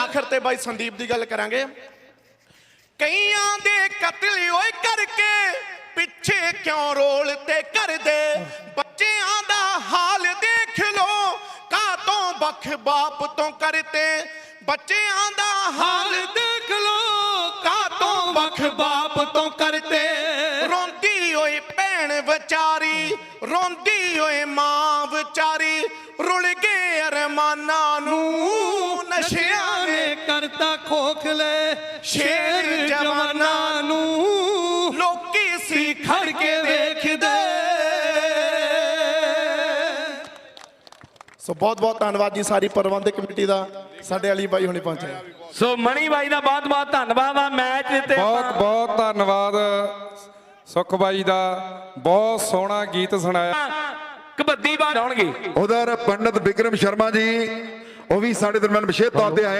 ਆਖਰ ਤੇ ਬਾਈ ਸੰਦੀਪ ਦੀ ਗੱਲ ਕਰਾਂਗੇ। ਕਈਆਂ ਦੇ ਕਤਲ ਓਏ ਕਰਕੇ ਪਿੱਛੇ ਕਿਉਂ ਰੋਲ ਤੇ ਕਰਦੇ? ਬੱਚਿਆਂ ਦਾ ਹਾਲ ਦੇਖ ਲੋ ਕਾ ਤੋਂ ਬਖ ਬਾਪ ਤੋਂ ਕਰਤੇ? ਬੱਚਿਆਂ ਦਾ ਹਾਲ ਦੇਖ ਲੋ ਕਾ ਤੋਂ ਬਖ ਬਾਪ ਤੋਂ ਕਰਤੇ? ਰੋਂਦੀ ਓਏ ਭੈਣ ਵਿਚਾਰੀ, ਰੋਂਦੀ ਓਏ ਮਾਂ ਵਿਚਾਰੀ, ਰੁਲ ਗਏ ਅਰਮਾਨਾਂ ਨੂੰ ਨਸ਼ਿਆਂ ਕਰਤਾ ਖੋਖਲੇ ਸ਼ੇਰ ਜਵਾਨਾਂ ਨੂੰ। ਲੋਕੀ ਸੀ ਖੜ ਕੇ ਵੇਖਦੇ। ਸੋ ਬਹੁਤ ਬਹੁਤ ਧੰਨਵਾਦ ਜੀ ਸਾਰੀ ਪ੍ਰਬੰਧਕ ਕਮੇਟੀ ਦਾ। ਸਾਡੇ ਅਲੀ ਬਾਈ ਹੁਣੇ ਪਹੁੰਚੇ ਸੋ ਮਣੀ ਬਾਈ ਦਾ ਬਹੁਤ ਬਹੁਤ ਧੰਨਵਾਦ ਆ ਮੈਚ ਤੇ ਬਹੁਤ ਬਹੁਤ ਧੰਨਵਾਦ ਸੁਖ ਬਾਈ ਦਾ। ਬਹੁਤ ਸੋਹਣਾ ਗੀਤ ਸੁਣਾਇਆ। ਕਬੱਡੀ ਬਾਹਰ ਆਉਣਗੇ ਉਧਰ ਪੰਡਤ ਵਿਕਰਮ ਸ਼ਰਮਾ ਜੀ ਉਹ ਵੀ ਸਾਡੇ ਦਰਮਿਆਨ ਵਿਸ਼ੇਸ਼ ਤੌਰ ਤੇ ਆਏ ਆ